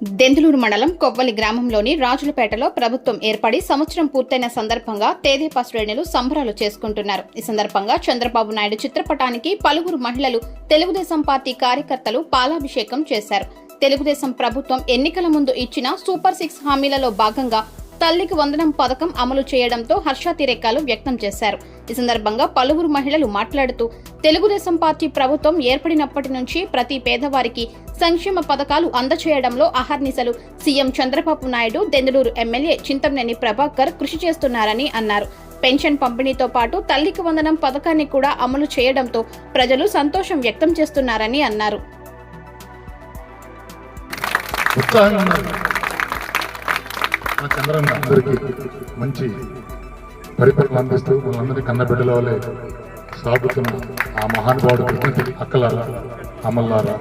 దెందులూరు మండలం కొవ్వలి గ్రామంలోని రాజులపేటలో ప్రభుత్వం ఏర్పడి సంవత్సరం పూర్తయిన సందర్భంగా తేదేపా శ్రేణులు సంబరాలు చేసుకుంటున్నారు. ఈ సందర్భంగా చంద్రబాబు నాయుడు చిత్రపటానికి పలువురు మహిళలు తెలుగుదేశం పార్టీ కార్యకర్తలు పాలాభిషేకం చేశారు. తెలుగుదేశం ప్రభుత్వం ఎన్నికల ముందు ఇచ్చిన సూపర్ సిక్స్ హామీలలో భాగంగా తల్లికి వందనం పథకం అమలు చేయడంతో హర్షాతిరేకాలు వ్యక్తం చేశారు. ఈ సందర్భంగా పలువురు మహిళలు మాట్లాడుతూ తెలుగుదేశం పార్టీ ప్రభుత్వం ఏర్పడినప్పటి నుంచి ప్రతి పేదవారికి సంక్షేమ పథకాలు అందచేయడంలో అహర్నిశలు. సీఎం చంద్రబాబు నాయుడు దెందులూరు ఎమ్మెల్యే చింతమనేని ప్రభాకర్ కృషి చేస్తున్నారని అన్నారు. పెన్షన్ పంపిణీతో పాటు తల్లికి వందనం పథకాన్ని కూడా అమలు చేయడంతో ప్రజలు సంతోషం వ్యక్తం చేస్తున్నారని అన్నారు. చంద్రన్న అందరికీ మంచి పరిపాలన అందిస్తూ మనందరినీ కన్నబిడ్డల వల్లే సాగుతున్న ఆ మహానుభావుడు కృష్ణకి అక్కలారా అమల్లారా?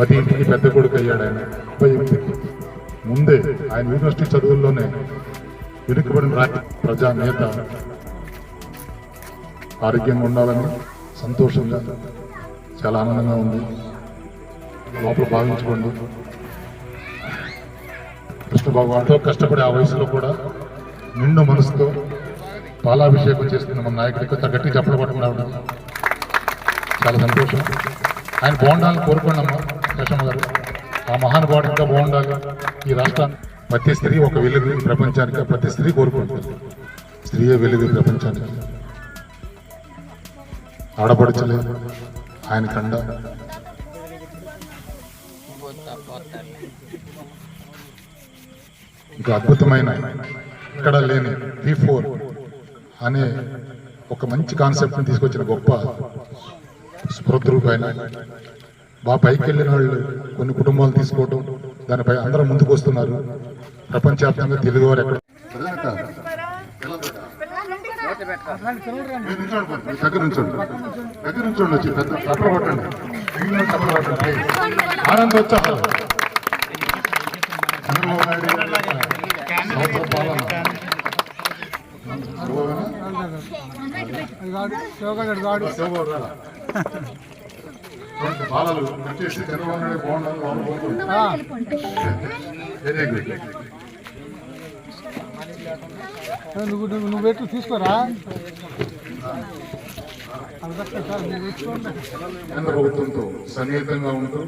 పది ఇంటికి పెద్ద కొడుకు అయ్యాడు ఆయన. ముప్పై ఎనిమిదికి ముందే ఆయన యూనివర్సిటీ చదువుల్లోనే వెనుకబడిన రాష్ట్ర ప్రజా నేత ఆరోగ్యంగా ఉండాలని సంతోషంగా చాలా ఆనందంగా ఉంది. లోపల భావించుకోండి. కృష్ణ భగవాన్తో కష్టపడి ఆ వయసులో కూడా నిండు మనసుతో పాలాభిషేకం చేస్తున్న మన నాయకుడికి గట్టి చెప్పడం పట్టుకున్నాడు చాలా సంతోషం. ఆయన బాగుండాలని కోరుకోండి అమ్మా. గారు ఆ మహానుభావుడు ఇంకా బాగుండాలి. ఈ రాష్ట్రాన్ని ప్రతి స్త్రీ ఒక వెలుగు ప్రపంచానికి ప్రతి స్త్రీ కోరుకుంటుంది. స్త్రీయే వెలుగు ప్రపంచానికి. ఆడపడుచలే ఆయన కండ. ఇంకా అద్భుతమైన ఇక్కడ లేని వి ఫోర్ అనే ఒక మంచి కాన్సెప్ట్ని తీసుకొచ్చిన గొప్ప స్పృద్రూప్ బాగా పైకి వెళ్ళిన వాళ్ళు కొన్ని కుటుంబాలు తీసుకోవడం దానిపై అందరూ ముందుకు వస్తున్నారు ప్రపంచవ్యాప్తంగా తెలుగు వారు ఎక్కడ దగ్గర నుంచోండి. దగ్గర నుంచోండి వచ్చి చంద్రబాబు నాయుడు సంవత్సర పాలన? బాలలు వచ్చేసి చంద్రబాబు నాయుడు బాగుండాలి బాగుండాలి వెరీ గుడ్ నువ్వు నువ్వు నువ్వు పెట్టు తీసుకోరా కేంద్ర ప్రభుత్వంతో సన్నిహితంగా ఉంటూ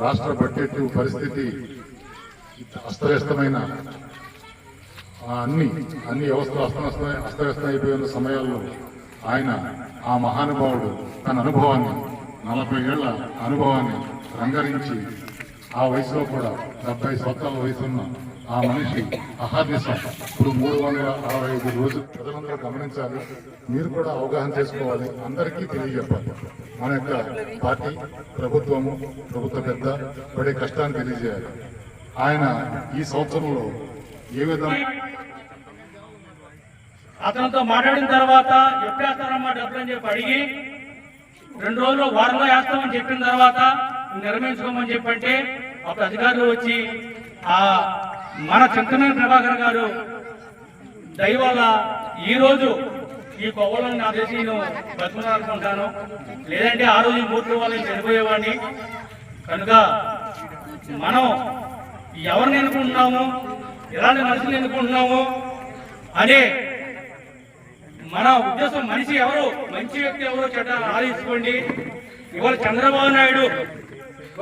రాష్ట్ర బడ్జెట్ పరిస్థితి అస్తవ్యస్తమైన అన్ని అన్ని వ్యవస్థలు అస్తవ్యస్త అస్తవ్యస్తం అయిపోయిన సమయాల్లో ఆయన ఆ మహానుభావుడు తన అనుభవాన్ని నలభై ఏళ్ళ అనుభవాన్ని రంగరించి ఆ వయసులో కూడా డెబ్బై సంవత్సరాల వయసున్న ఆ మనిషి అహర్నిశం ఇప్పుడు మూడు వందల అరవై ఐదు రోజులు ప్రజలందరూ గమనించాలి. మీరు కూడా అవగాహన చేసుకోవాలి. అందరికీ తెలియజెప్పాలి. మన యొక్క పార్టీ ప్రభుత్వము ప్రభుత్వ పెద్ద పడే కష్టాన్ని తెలియజేయాలి. ఆయన ఈ సంవత్సరంలో ఏ విధంగా అతనితో మాట్లాడిన తర్వాత ఎప్పుడేస్తారమ్మా డబ్బులు అని చెప్పి అడిగి రెండు రోజులు వారంలో వేస్తామని చెప్పిన తర్వాత నిర్మించుకోమని చెప్పంటే అప్పుడు అధికారులు వచ్చి ఆ మన చింతమనేని ప్రభాకర్ గారు దయవల్ల ఈరోజు ఈ కొవ్వలను నా తెలిసి నేను బతుకునాలనుకుంటాను లేదంటే ఆ రోజు ఈ మూర్తి వాళ్ళని చనిపోయేవాడిని. కనుక మనం ఎవరిని ఎన్నుకుంటున్నాము? ఎలాంటి మనుషులు ఎన్నుకుంటున్నాము? అనే మన ఉద్దేశం మనిషి ఎవరు మంచి వ్యక్తి ఎవరు చెడ్డ ఆలోచించుకోండి. ఇవాళ చంద్రబాబు నాయుడు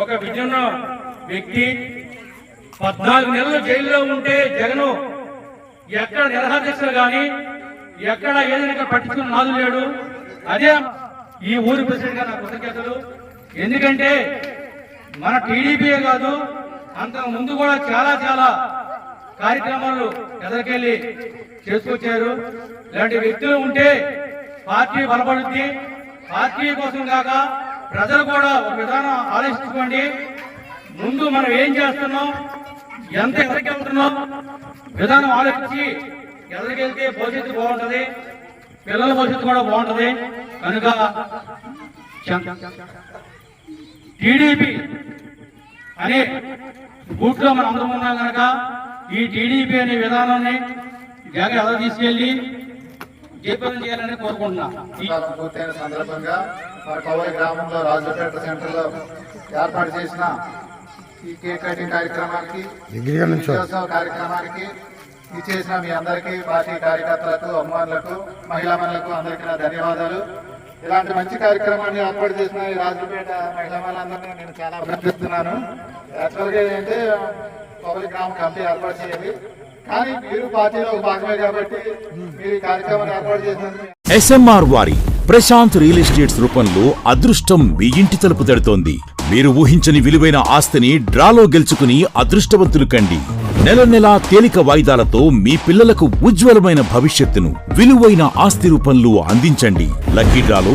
ఒక విజన్న వ్యక్తి. పద్నాలుగు నెలలు జైల్లో ఉంటే జగను ఎక్కడ నిరహాదీక్షలు కానీ ఎక్కడ ఏదైనా పట్టించుకుని నాదు లేడు. అదే ఈ ఊరి ప్రెసిడెంట్గా నా కృతజ్ఞతలు. ఎందుకంటే మన టీడీపీయే కాదు అంతకు ముందు కూడా చాలా చాలా కార్యక్రమాలు ఎదరికెళ్ళి చేసుకొచ్చారు. ఇలాంటి వ్యక్తులు ఉంటే పార్టీ బలపడుద్ది. పార్టీ కోసం కాక ప్రజలు కూడా ఒక విధానం ఆలోచించుకోండి. ముందు మనం ఏం చేస్తున్నాం? ఎంత ఎదరికి వెళ్తున్నాం? విధానం ఆలోచించి ఎదరికెళ్తే భవిష్యత్తు బాగుంటుంది. పిల్లల భవిష్యత్తు కూడా బాగుంటుంది. కనుక టీడీపీ అనే బూట్లో మనం అందరం ఉన్నాం కనుక ఈ టీడీపీ అనే విధానాన్ని జగన్ ఎలా తీసుకెళ్ళి జయప్రదం చేయాలని కోరుకుంటున్నాం. పూర్తయిన సందర్భంగా మన కౌలి గ్రామంలో రాజుపేట సెంటర్లో ఏర్పాటు చేసిన ఈ కేక్ కటింగ్ కార్యక్రమానికి కార్యక్రమానికి ఇచ్చేసిన మీ అందరికీ పార్టీ కార్యకర్తలకు అభిమానులకు మహిళామణులకు అందరికీ నా ధన్యవాదాలు. ఇలాంటి మంచి కార్యక్రమాన్ని ఏర్పాటు చేసిన ఈ రాజుపేట మహిళామణులందరినీ నేను చాలా అభినందిస్తున్నాను. యాక్చువల్గా ఏంటంటే పబ్లిక్ గ్రామ కమిటీ ఏర్పాటు చేయాలి కానీ మీరు పార్టీలో భాగమే కాబట్టి మీరు ఈ కార్యక్రమాన్ని ఏర్పాటు చేసినందుకు ఎస్ఎంఆర్ వారి ప్రశాంత్ రియల్ ఎస్టేట్స్ రూపంలో అదృష్టం మీ ఇంటి తలుపు తడుతోంది. మీరు ఊహించని విలువైన ఆస్తిని డ్రాలో గెలుచుకుని అదృష్టవంతులు కండి. నెల నెలా తేలిక వాయిదాలతో మీ పిల్లలకు ఉజ్వలమైన భవిష్యత్తును విలువైన ఆస్తి రూపంలో అందించండి. లక్కీ డ్రాలో